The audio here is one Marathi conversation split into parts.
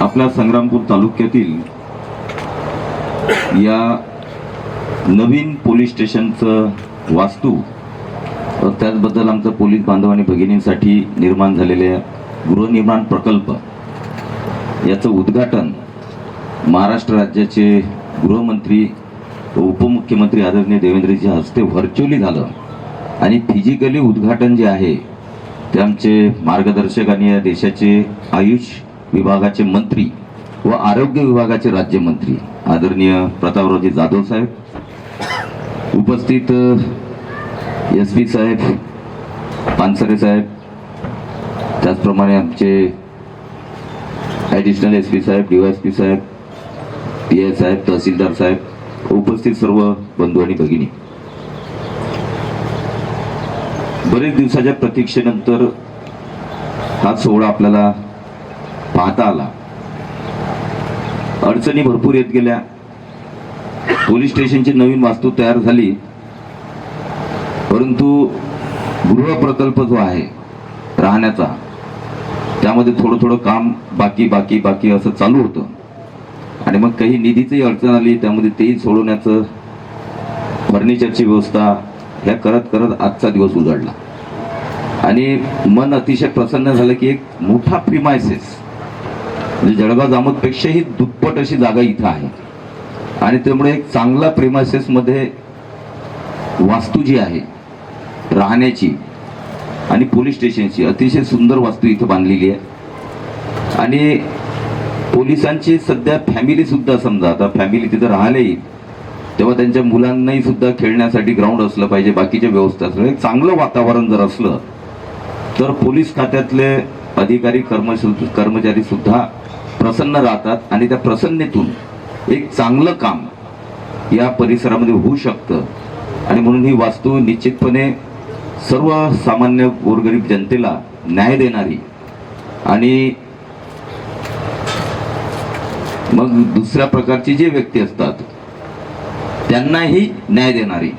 आपल्या संग्रामपूर तालुक्यातील या नवीन पोलीस स्टेशनचं वास्तू त्याचबद्दल आमचं पोलीस बांधव आणि भगिनींसाठी निर्माण झालेल्या गृहनिर्माण प्रकल्प याचं उद्घाटन महाराष्ट्र राज्याचे गृहमंत्री व उपमुख्यमंत्री आदरणीय देवेंद्रजीच्या हस्ते व्हर्च्युअली झालं. आणि फिजिकली उद्घाटन जे आहे ते आमचे मार्गदर्शक आणि या देशाचे आयुष विभागाचे मंत्री व आरोग्य विभागाचे राज्यमंत्री आदरणीय प्रतापरावजी जाधव साहेब उपस्थित एस पी साहेब पानसरे साहेब त्याचप्रमाणे आमचे ॲडिशनल एस पी साहेब डी एस पी साहेब पी आय साहेब तहसीलदार साहेब उपस्थित सर्व बंधू आणि भगिनी. बरेच दिवसाच्या प्रतीक्षेनंतर हा सोहळा आपल्याला पाहता आला अडचणी भरपूर येत गेल्या. पोलीस स्टेशनची नवीन वास्तू तयार झाली. परंतु गृह प्रकल्प जो आहे राहण्याचा त्यामध्ये थोडं थोडं काम बाकी बाकी बाकी असं चालू होतं. आणि मग काही निधीचीही अडचण आली त्यामध्ये तेही सोडवण्याचं फर्निचरची व्यवस्था ह्या करत करत आजचा दिवस उजाडला. आणि मन अतिशय प्रसन्न झालं की एक मोठा प्रिमायसेस म्हणजे जळगाव जामोदपेक्षाही दुप्पट अशी जागा इथं आहे. आणि त्यामुळे एक चांगला प्रेमासेसमध्ये वास्तू जी आहे राहण्याची आणि पोलीस स्टेशनची अतिशय सुंदर वास्तू इथं बांधलेली आहे. आणि पोलिसांची सध्या फॅमिलीसुद्धा समजा आता फॅमिली तिथं राहायला येईल तेव्हा त्यांच्या मुलांनाही सुद्धा खेळण्यासाठी ग्राउंड असलं पाहिजे बाकीच्या व्यवस्था असलं. एक चांगलं वातावरण जर असलं तर पोलीस खात्यातले अधिकारी कर्मश कर्मचारी सुद्धा प्रसन्न राहतात आणि त्या प्रसन्नतेतून एक चांगलं काम या परिसरामध्ये होऊ शकतं. आणि म्हणून ही वास्तू निश्चितपणे सर्व सामान्य गोरगरीब जनतेला न्याय देणारी. आणि मग दुसऱ्या प्रकारची जे व्यक्ती असतात त्यांनाही न्याय देणारी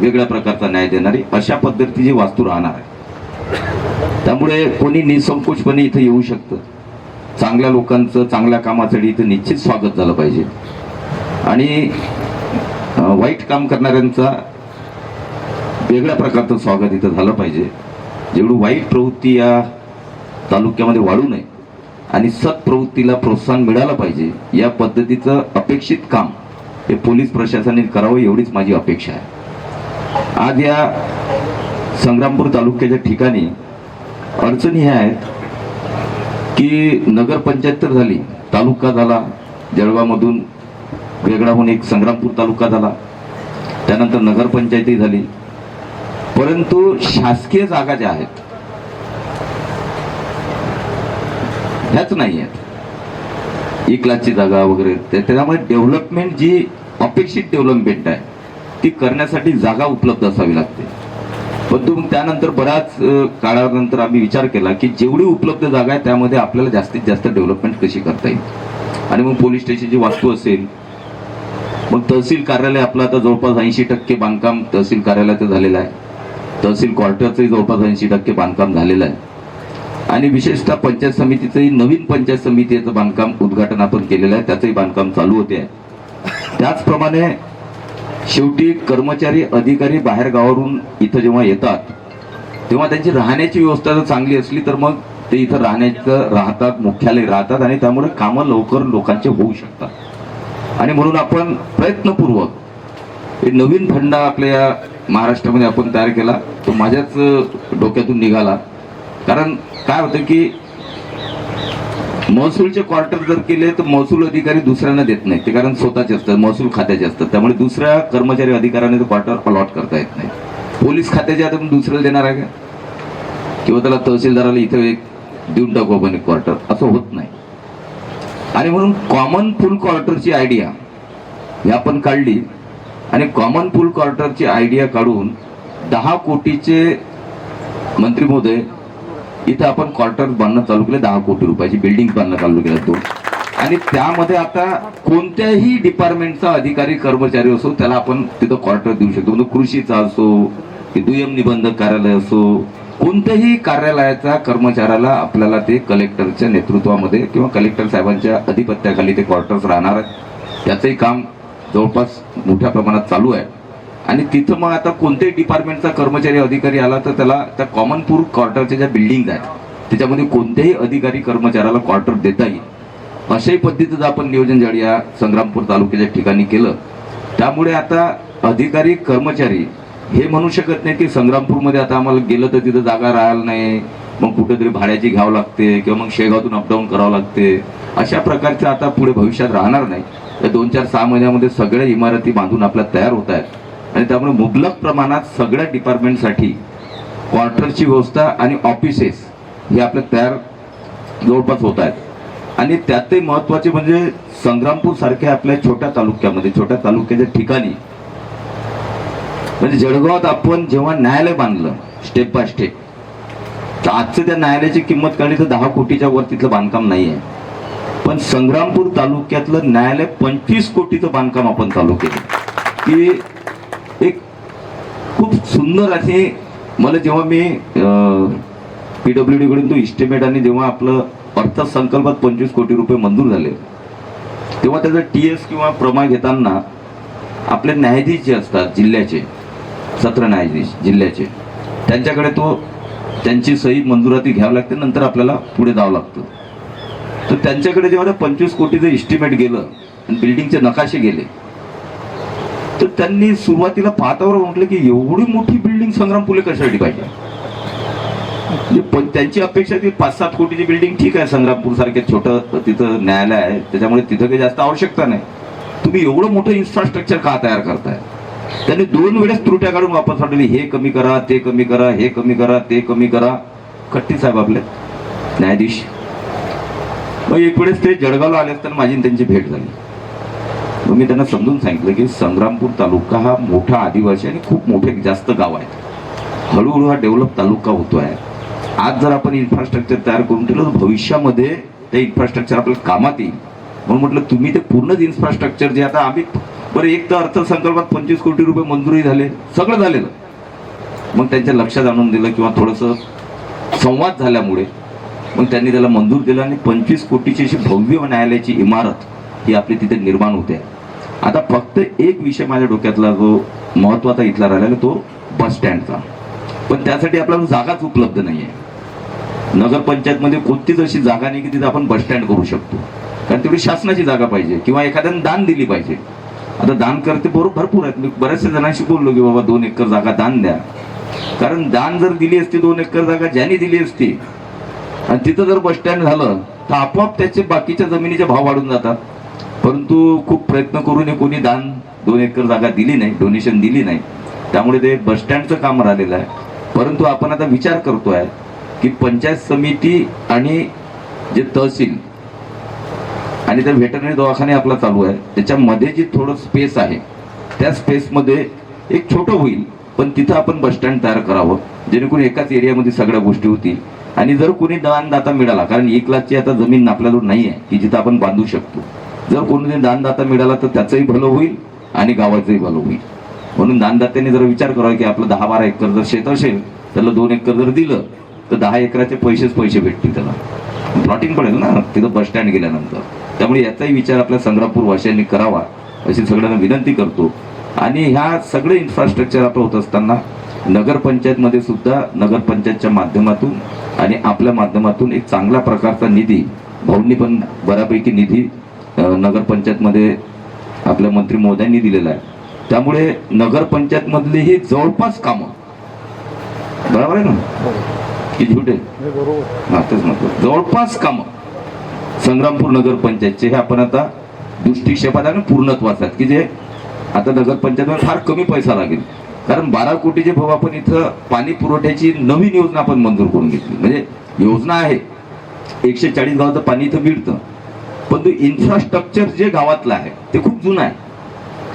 वेगळ्या प्रकारचा न्याय देणारी अशा पद्धतीची वास्तू राहणार आहे. त्यामुळे कोणी निसंकोचपणे इथं येऊ शकतं. चांगल्या लोकांचं चांगल्या कामासाठी इथं निश्चित स्वागत झालं पाहिजे. आणि वाईट काम करणाऱ्यांचा वेगळ्या प्रकारचं स्वागत इथं झालं पाहिजे. जेवढी वाईट प्रवृत्ती या तालुक्यामध्ये वाढू नये आणि सत्प्रवृत्तीला प्रोत्साहन मिळालं पाहिजे या पद्धतीचं अपेक्षित काम हे पोलीस प्रशासनाने करावं एवढीच माझी अपेक्षा आहे. आज या संग्रामपूर तालुक्याच्या ठिकाणी अडचणी ह्या आहेत. की नगरपंचायत तर झाली तालुका झाला जळगावमधून वेगळा होऊन एक संग्रामपूर तालुका झाला त्यानंतर नगरपंचायतही झाली. परंतु शासकीय जागा ज्या आहेत ह्याच नाही आहेत. एक लाखची जागा वगैरे त्या- त्याच्यामुळे डेव्हलपमेंट जी अपेक्षित डेव्हलपमेंट आहे ती करण्यासाठी जागा उपलब्ध असावी लागते. परंतु मग त्यानंतर बऱ्याच काळानंतर आम्ही विचार केला की जेवढी उपलब्ध जागा आहे त्यामध्ये आपल्याला जास्तीत जास्त डेव्हलपमेंट कशी करता येईल? आणि मग पोलीस स्टेशनची वास्तू असेल मग तहसील कार्यालय आपलं आता जवळपास ऐंशी टक्के बांधकाम तहसील कार्यालयाचं झालेलं आहे. तहसील क्वार्टरचंही जवळपास ऐंशी टक्के बांधकाम झालेलं आहे. आणि विशेषतः पंचायत समितीचंही नवीन पंचायत समितीचं बांधकाम उद्घाटन आपण केलेलं आहे त्याचंही बांधकाम चालू होते. आहे त्याचप्रमाणे शेवटी कर्मचारी अधिकारी बाहेर गावावरून इथं जेव्हा येतात तेव्हा त्यांची राहण्याची व्यवस्था जर चांगली असली तर मग ते इथं राहण्याचं राहतात मुख्यालय राहतात आणि त्यामुळे कामं लवकर लोकांचे होऊ शकतात. आणि म्हणून आपण प्रयत्नपूर्वक एक नवीन फंडा आपल्या या महाराष्ट्रामध्ये आपण तयार केला तो माझ्याच डोक्यातून निघाला. कारण काय होतं की महसूलचे क्वार्टर जर केले तर महसूल अधिकारी दुसऱ्यांना देत नाही ते कारण स्वतःचे असतात महसूल खात्याचे असतात. त्यामुळे दुसऱ्या कर्मचारी अधिकाऱ्याने ते क्वार्टर अलॉट करता येत नाही. पोलीस खात्याचे आता पण दुसऱ्याला देणार आहे का? किंवा त्याला तहसीलदाराला इथं एक देऊन टाकू आपण एक क्वार्टर असं होत नाही. आणि म्हणून कॉमन फुल क्वार्टरची आयडिया ही आपण काढली. आणि कॉमन फुल क्वार्टरची आयडिया काढून दहा कोटीचे मंत्री महोदय इथं आपण क्वार्टर बांधणं चालू केलं दहा कोटी रुपयाची बिल्डिंग बांधणं चालू केलं दोन आणि त्यामध्ये आता कोणत्याही डिपार्टमेंटचा अधिकारी कर्मचारी असो त्याला आपण तिथं क्वार्टर देऊ शकतो. म्हणजे कृषीचा असो की दुय्यम निबंधक कार्यालय असो कोणत्याही कार्यालयाचा कर्मचाऱ्याला आपल्याला ते कलेक्टरच्या नेतृत्वामध्ये किंवा कलेक्टर साहेबांच्या अधिपत्याखाली ते क्वार्टर्स राहणार आहेत. त्याचंही काम जवळपास मोठ्या प्रमाणात चालू आहे. आणि तिथं मग आता कोणत्याही डिपार्टमेंटचा कर्मचारी अधिकारी आला तर त्याला त्या कॉमनपूर क्वार्टरच्या ज्या बिल्डिंग आहेत त्याच्यामध्ये कोणत्याही अधिकारी कर्मचाऱ्याला क्वार्टर देता येईल. अशाही पद्धतीचं आपण नियोजन जड या संग्रामपूर तालुक्याच्या ठिकाणी केलं त्यामुळे आता अधिकारी कर्मचारी हे म्हणू शकत नाही की संग्रामपूरमध्ये आता आम्हाला गेलं तर तिथं जागा राहायला नाही मग कुठेतरी भाड्याची घ्यावं लागते किंवा मग शेगावतून अपडाऊन करावं लागते. अशा प्रकारचं आता पुढे भविष्यात राहणार नाही. या दोन चार सहा महिन्यामध्ये सगळ्या इमारती बांधून आपल्या तयार होत आहेत. आणि त्यामुळे मुबलक प्रमाणात सगळ्या डिपार्टमेंटसाठी क्वार्टरची व्यवस्था आणि ऑफिसेस हे आपल्या तयार जवळपास होत आहेत. आणि त्यातही महत्त्वाचे म्हणजे संग्रामपूरसारख्या आपल्या छोट्या तालुक्यामध्ये छोट्या तालुक्याच्या ठिकाणी म्हणजे जळगावात आपण जेव्हा न्यायालय बांधलं स्टेप बाय स्टेप तर आजचं त्या न्यायालयाची किंमत काढली तर दहा कोटीच्या वर तिथलं बांधकाम नाही आहे पण संग्रामपूर तालुक्यातलं न्यायालय पंचवीस कोटीचं बांधकाम आपण चालू केलं. की खूप सुंदर असे मला जेव्हा मी पी डब्ल्यू डीकडून तो इस्टिमेट आणि जेव्हा आपलं अर्थसंकल्पात पंचवीस कोटी रुपये मंजूर झाले तेव्हा त्याचा टी एस किंवा प्रमाण घेताना आपले न्यायाधीश जे असतात जिल्ह्याचे सत्र न्यायाधीश जिल्ह्याचे त्यांच्याकडे तो त्यांची सही मंजुराती घ्यावी लागते नंतर आपल्याला पुढे जावं लागतं. तर त्यांच्याकडे जेव्हा ते पंचवीस कोटीचं इस्टिमेट गेलं आणि बिल्डिंगचे नकाशे गेले तर त्यांनी सुरुवातीला पाहतावर म्हटलं की एवढी मोठी बिल्डिंग संग्रामपुले कशासाठी पाहिजे? म्हणजे पण त्यांची अपेक्षा ती पाच सात कोटीची बिल्डिंग ठीक आहे संग्रामपूर सारखे छोटं तिथं न्यायालय आहे त्याच्यामुळे तिथं काही जास्त आवश्यकता नाही. तुम्ही एवढं मोठं इन्फ्रास्ट्रक्चर का तयार करताय? त्यांनी दोन वेळेस त्रुट्या काढून वापस पाठवली हे कमी करा ते कमी करा हे कमी करा ते कमी करा. खट्टी साहेब आपले न्यायाधीश. मग एक वेळेस ते जळगावला आले असताना माझी त्यांची भेट झाली. मग मी त्यांना समजून सांगितलं की संग्रामपूर तालुका हा मोठा आदिवासी आणि खूप मोठे जास्त गाव आहेत. हळूहळू हा डेव्हलप तालुका होतो आहे आज जर आपण इन्फ्रास्ट्रक्चर तयार करून ठेवलं तर भविष्यामध्ये ते इन्फ्रास्ट्रक्चर आपल्याला कामात येईल. म्हणून म्हटलं तुम्ही ते पूर्णच इन्फ्रास्ट्रक्चर जे आता आम्ही बरं एक तर अर्थसंकल्पात पंचवीस कोटी रुपये मंजुरी झाले सगळं झालेलं. मग त्यांच्या लक्षात आणून दिलं किंवा थोडंसं संवाद झाल्यामुळे मग त्यांनी त्याला मंजूर दिलं आणि पंचवीस कोटीची अशी भव्य न्यायालयाची इमारत ही आपली तिथे निर्माण होते. आता फक्त एक विषय माझ्या डोक्यातला जो महत्त्वाचा इथला राहिला तो बस स्टँडचा पण त्यासाठी आपल्याला जागाच उपलब्ध नाही आहे नगरपंचायतमध्ये कोणतीच अशी जागा नाही की तिथे आपण बस स्टँड करू शकतो. कारण तेवढी शासनाची जागा पाहिजे किंवा एखाद्याने दान दिली पाहिजे. आता दान करते बरोबर भरपूर आहेत. मी बऱ्याचशा जणांशी बोललो की बाबा दोन एकर जागा दान द्या. कारण दान जर दिली असती दोन एकर जागा ज्यांनी दिली असती आणि तिथं जर बस स्टँड झालं तर आपोआप त्याचे बाकीच्या जमिनीचे भाव वाढून जातात. परंतु खूप प्रयत्न करून कोणी दान दोन एकर जागा दिली नाही डोनेशन दिली नाही. त्यामुळे ते बस स्टँडचं काम राहिलेलं आहे. परंतु आपण आता विचार करतो आहे की पंचायत समिती आणि जे तहसील आणि त्या व्हेटरनरी दवाखाने आपला चालू आहे त्याच्यामध्ये जी थोडं स्पेस आहे त्या स्पेसमध्ये एक छोटं होईल पण तिथं आपण बस स्टँड तयार करावं जेणेकरून एकाच एरियामध्ये सगळ्या गोष्टी होतील. आणि जर कोणी दानदाता मिळाला कारण एक लाखची आता जमीन आपल्याजवळ नाही आहे की जिथं आपण बांधू शकतो. जर कोणी दानदाता मिळाला तर त्याचंही भलं होईल आणि गावाचंही भलं होईल. म्हणून दानदात्यांनी जर विचार करावा की आपलं दहा बारा एकर जर शेत असेल त्याला दोन एकर जर दिलं तर दहा एकराचे पैसेच पैसे भेटतील त्याला. प्लॉटिंग पडेल ना तिथं बस स्टँड गेल्यानंतर. त्यामुळे याचाही विचार आपल्या संग्रामपूर वाशांनी करावा अशी सगळ्यांना विनंती करतो. आणि ह्या सगळे इन्फ्रास्ट्रक्चर आपलं होत असताना नगरपंचायतमध्ये सुद्धा नगरपंचायतच्या माध्यमातून आणि आपल्या माध्यमातून एक चांगल्या प्रकारचा निधी भाऊंनी पण बऱ्यापैकी निधी नगरपंचायतमध्ये आपल्या मंत्री मोदयांनी दिलेला आहे. त्यामुळे नगरपंचायतमधली ही जवळपास कामं. बरोबर आहे ना? की झुटे हा तेच म्हणतो जवळपास कामं. संग्रामपूर नगर पंचायतचे हे आपण आता दृष्टिक्षेपात आणि पूर्णत्वास आहेत. की जे आता नगरपंचायतमध्ये फार कमी पैसा लागेल. कारण बारा कोटीचे भाव आपण इथं पाणी पुरवठ्याची नवीन योजना आपण मंजूर करून घेतली. म्हणजे योजना आहे. एकशे चाळीस गावाचं पाणी इथं मिळतं. पण तो इन्फ्रास्ट्रक्चर जे गावातलं आहे ते खूप जुनं आहे.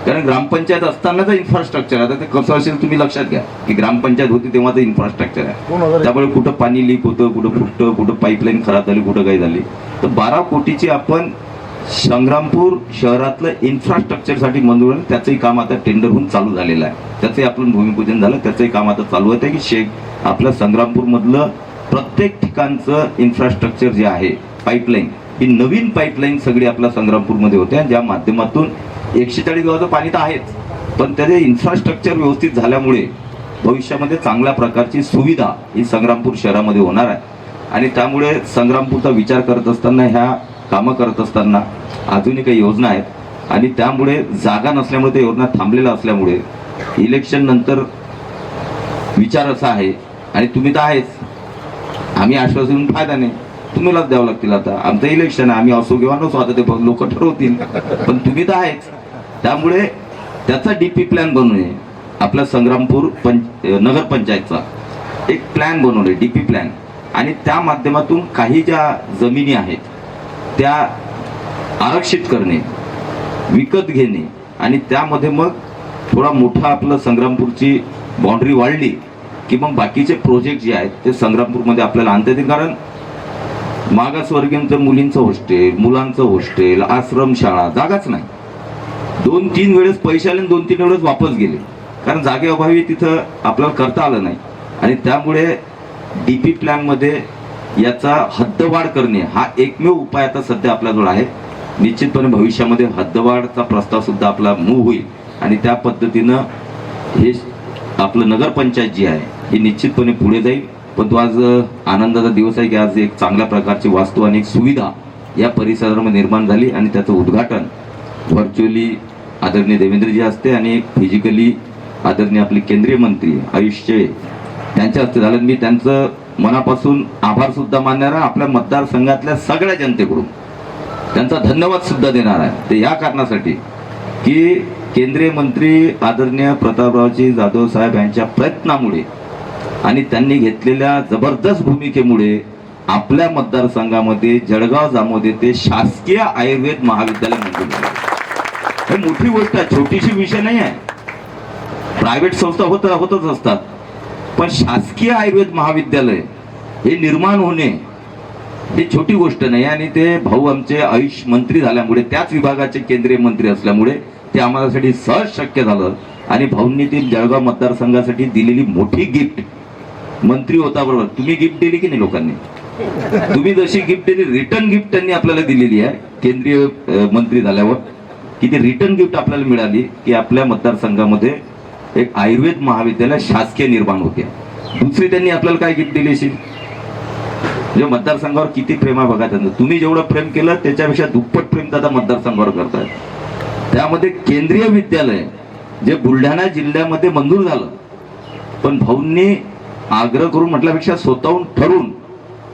कारण ग्रामपंचायत असतानाच इन्फ्रास्ट्रक्चर आता ते कसं असेल तुम्ही लक्षात घ्या की ग्रामपंचायत होती तेव्हाचं इन्फ्रास्ट्रक्चर आहे. त्यामुळे कुठं पाणी लीक होतं कुठं फुटतं कुठं पाईपलाईन खराब झाली कुठं काही झाली. तर बारा कोटीची आपण संग्रामपूर शहरातलं इन्फ्रास्ट्रक्चरसाठी मंजूर त्याचंही काम आता टेंडर होऊन चालू झालेलं आहे. त्याचंही आपलं भूमिपूजन झालं त्याचंही काम आता चालू आहे की शेख आपलं संग्रामपूरमधलं प्रत्येक ठिकाणचं इन्फ्रास्ट्रक्चर जे आहे पाईपलाईन ही नवीन पाईपलाईन सगळी आपल्या संग्रामपूरमध्ये होत्या ज्या माध्यमातून एकशे चाळीस गावाचं पाणी तर आहेच. पण त्याचे इन्फ्रास्ट्रक्चर व्यवस्थित झाल्यामुळे भविष्यामध्ये चांगल्या प्रकारची सुविधा ही संग्रामपूर शहरामध्ये होणार आहे. आणि त्यामुळे संग्रामपूरचा विचार करत असताना ह्या कामं करत असताना अजूनही काही योजना आहेत. आणि त्यामुळे जागा नसल्यामुळे त्या योजना थांबलेल्या असल्यामुळे इलेक्शन नंतर विचार असा आहे. आणि तुम्ही तर आहेच. आम्ही आश्वासन फायदा नाही. तुम्हीलाच द्यावं लागतील आता. आमचं इलेक्शन आहे. आम्ही असो किंवा नसो आता ते लोक ठरवतील. पण तुम्ही तर आहेच. त्यामुळे त्याचा डीपी प्लॅन बनवणे आपला संग्रामपूर पंच नगरपंचायतचा एक प्लॅन बनवणे डीपी प्लॅन आणि त्या माध्यमातून काही ज्या जमिनी आहेत त्या आरक्षित करणे विकत घेणे आणि त्यामध्ये मग थोडा मोठा आपलं संग्रामपूरची बाउंड्री वाढली की मग बाकीचे प्रोजेक्ट जे आहेत ते संग्रामपूरमध्ये आपल्याला आणता येतील. कारण मागासवर्गीयांचं मुलींचं हॉस्टेल मुलांचं हॉस्टेल आश्रम शाळा जागाच नाही. दोन तीन वेळेस पैसे आले दोन तीन वेळेस वापस गेले. कारण जागेअभावी तिथं आपल्याला करता आलं नाही. आणि त्यामुळे डी पी प्लॅनमध्ये याचा हद्दवाढ करणे हा एकमेव उपाय आता सध्या आपल्याजवळ आहे. निश्चितपणे भविष्यामध्ये हद्दवाढचा प्रस्ताव सुद्धा आपला मूव होईल. आणि त्या पद्धतीनं हे आपलं नगरपंचायत जी आहे ही निश्चितपणे पुढे जाईल. पण तो आज आनंदाचा दिवस आहे की आज एक चांगल्या प्रकारची वास्तू आणि एक सुविधा या परिसरामध्ये निर्माण झाली आणि त्याचं उद्घाटन व्हर्च्युअली आदरणीय देवेंद्रजी असते आणि फिजिकली आदरणीय आपले केंद्रीय मंत्री आयुष्य त्यांच्या हस्ते झालं. मी त्यांचं मनापासून आभार सुद्धा मानणार आहे. आपल्या मतदारसंघातल्या सगळ्या जनतेकडून त्यांचा धन्यवाद सुद्धा देणार आहे. ते या कारणासाठी की केंद्रीय मंत्री आदरणीय प्रतापरावजी जाधव साहेब यांच्या प्रयत्नामुळे आणि त्यांनी घेतलेल्या जबरदस्त भूमिकेमुळे आपल्या मतदारसंघामध्ये जळगाव जामोद ते शासकीय आयुर्वेद महाविद्यालय मंजूर झालं हे मोठी गोष्ट आहे छोटीशी विषय नाही आहे. प्रायव्हेट संस्था होत होतच असतात. पण शासकीय आयुर्वेद महाविद्यालय हे निर्माण होणे ही छोटी गोष्ट नाही आणि ते भाऊ आमचे आयुष मंत्री झाल्यामुळे त्याच विभागाचे केंद्रीय मंत्री असल्यामुळे ते आम्हालासाठी सहज शक्य झालं. आणि भाऊंनी ती जळगाव मतदारसंघासाठी दिलेली मोठी गिफ्ट मंत्री होता बरोबर. तुम्ही गिफ्ट दिली की नाही लोकांनी? तुम्ही जशी गिफ्ट दिली रिटर्न गिफ्ट त्यांनी आपल्याला दिलेली आहे. केंद्रीय मंत्री झाल्यावर की ती रिटर्न गिफ्ट आपल्याला मिळाली की आपल्या मतदारसंघामध्ये एक आयुर्वेद महाविद्यालय शासकीय निर्माण होते. दुसरी त्यांनी आपल्याला काय गिफ्ट दिली असेल म्हणजे मतदारसंघावर किती प्रेम आहे बघा त्यांचं. तुम्ही जेवढं प्रेम केलं त्याच्यापेक्षा दुप्पट प्रेम दादा मतदारसंघावर करताय. त्यामध्ये केंद्रीय विद्यालय जे बुलढाणा जिल्ह्यामध्ये मंजूर झालं. पण भाऊंनी आग्रह करून म्हटल्यापेक्षा स्वतःहून ठरून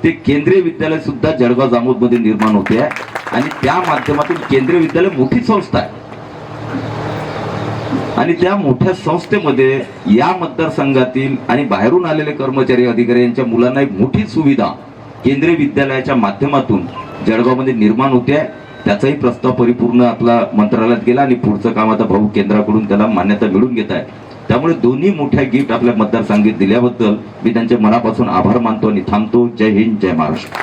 ते केंद्रीय विद्यालय सुद्धा जळगाव जामोदमध्ये निर्माण होते. आहे आणि त्या माध्यमातून केंद्रीय विद्यालय मोठी संस्था आहे. आणि त्या मोठ्या संस्थेमध्ये या मतदारसंघातील आणि बाहेरून आलेले कर्मचारी अधिकारी यांच्या मुलांना एक मोठी सुविधा केंद्रीय विद्यालयाच्या माध्यमातून जळगावमध्ये निर्माण होते. आहे त्याचाही प्रस्ताव परिपूर्ण आपला मंत्रालयात गेला आणि पुढचं काम आता भाऊ केंद्राकडून त्याला मान्यता मिळून घेत आहे. त्यामुळे दोन्ही मोठ्या गिफ्ट आपल्या मतदारसंघात दिल्याबद्दल मी त्यांच्या मनापासून आभार मानतो आणि थांबतो. जय हिंद जय महाराष्ट्र.